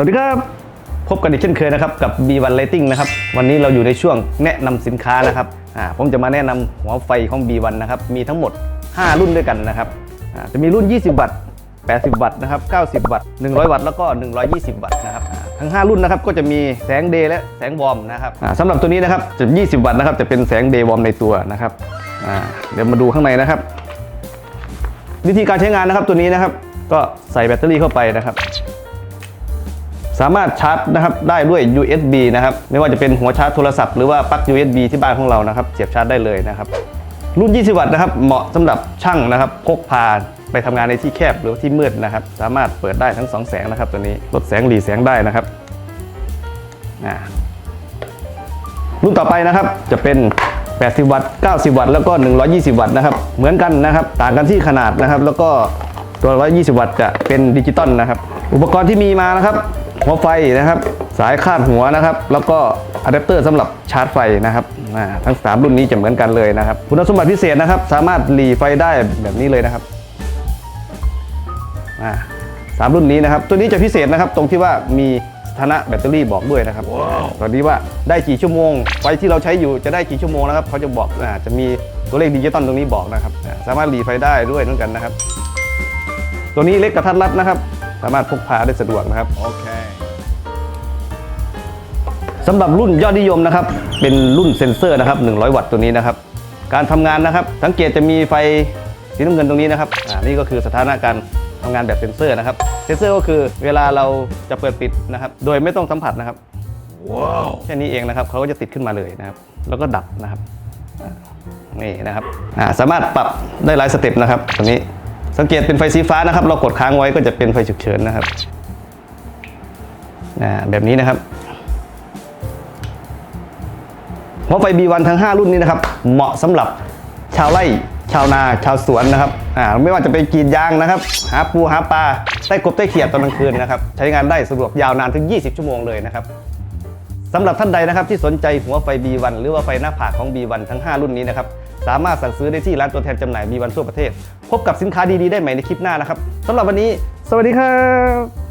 สวัสดีครับ พบกันอีกเช่นเคยนะครับ กับ B1 Lighting นะครับ วันนี้เราอยู่ในช่วงแนะนำสินค้านะครับผมจะมาแนะนำหัวไฟของ B1 นะครับ มีทั้งหมด 5 รุ่นด้วยกันนะครับจะมีรุ่น 20 วัตต์ 80 วัตต์นะครับ 90 วัตต์ 100 วัตต์แล้วก็ 120 วัตต์นะครับ ทั้ง 5 รุ่นนะครับก็จะมีแสงเดย์และแสงวอร์มนะครับสำหรับตัวนี้นะครับจะ20 วัตต์นะครับจะเป็นแสงเดย์วอร์มในตัวนะครับเดี๋ยวมาดูข้างในนะครับ วิธีการใช้งานนะครับตัวนี้นะครับ ก็ใส่แบตเตอรี่เข้าไปนะครับ สามารถชาร์จนะครับได้ด้วย USB นะครับไม่ว่าจะเป็นหัวชาร์จโทรศัพท์หรือว่าปลั๊ก USB ที่บ้านของเรานะครับเสียบชาร์จได้เลยนะครับรุ่น 20 วัตต์นะครับเหมาะสำหรับช่างนะครับพกพาไปทำงานในที่แคบหรือที่มืดนะครับ สามารถเปิดได้ทั้ง 2 แสงนะครับตัวนี้ลดแสงหลีแสงได้นะครับรุ่นต่อไปนะครับจะเป็น80 วัตต์ 90 วัตต์ แล้วก็ 120 วัตต์นะครับ เหมือนกันนะครับ ต่างกันที่ขนาดนะครับ แล้วก็ตัว 120 วัตต์จะเป็นดิจิตอลนะครับ อุปกรณ์ที่มีมานะครับ หัวไฟนะครับ สายคาดหัวนะครับ แล้วก็อะแดปเตอร์สำหรับชาร์จไฟนะครับอ่าทั้ง 3 รุ่นนี้จะเหมือนกันเลยนะครับ คุณสมบัติพิเศษนะครับ สามารถหลีไฟได้แบบนี้เลยนะครับอ่าสามรุ่นนี้นะครับ ตัวนี้จะพิเศษนะครับตรงที่ว่ามีสถานะแบตเตอรี่บอกด้วยนะครับตอนนี้ว่าได้กี่ชั่วโมง ไฟที่เราใช้อยู่จะได้กี่ชั่วโมงนะครับเขาจะบอกอ่าจะมีตัวเลขดิจิตอลตรงนี้บอกนะครับอ่าสามารถหลีไฟได้ด้วยเหมือนกันนะครับ ตัวนี้เล็กกระทัดรัดนะครับ สามารถพกพาได้สะดวกนะครับ Okay. สำหรับรุ่นยอดนิยมนะครับ เป็นรุ่นเซ็นเซอร์นะครับ 100 วัตต์ตัวนี้นะครับ การทำงานนะครับ สังเกตจะมีไฟสีน้ำเงินตรงนี้นะครับอ่านี่ก็คือสถานะการทำงานแบบเซ็นเซอร์นะครับ เซ็นเซอร์ก็คือเวลาเราจะเปิดปิดนะครับ โดยไม่ต้องสัมผัสนะครับ Wow. แค่นี้เองนะครับเขาก็จะติดขึ้นมาเลยนะครับ แล้วก็ดับนะครับอ่านี่นะครับอ่าสามารถปรับได้หลายสเต็ปนะครับตัวนี้สังเกตเป็นไฟสีฟ้านะครับ เรากดค้างไว้ก็จะเป็นไฟฉุกเฉินนะครับอ่าแบบนี้นะครับ หัวไฟ B1 ทั้ง 5 รุ่นนี้นะครับ เหมาะสำหรับชาวไร่ ชาวนา ชาวสวนนะครับ อ่า ไม่ว่าจะไปกรีดยางนะครับ หาปูหาปลาใต้กบใต้เขียดตอนกลางคืนนะครับ ใช้งานได้สะดวกยาวนานถึง 20 ชั่วโมงเลยนะครับสำหรับท่านใดนะครับที่สนใจหัวไฟ B1 หรือว่าไฟหน้าผากของ B1 ทั้ง 5 รุ่นนี้นะครับ สามารถสั่งซื้อได้ที่ร้านตัวแทนจำหน่าย B1 ทั่วประเทศ พบกับสินค้าดีๆได้ใหม่ในคลิปหน้านะครับสำหรับวันนี้ สวัสดีครับ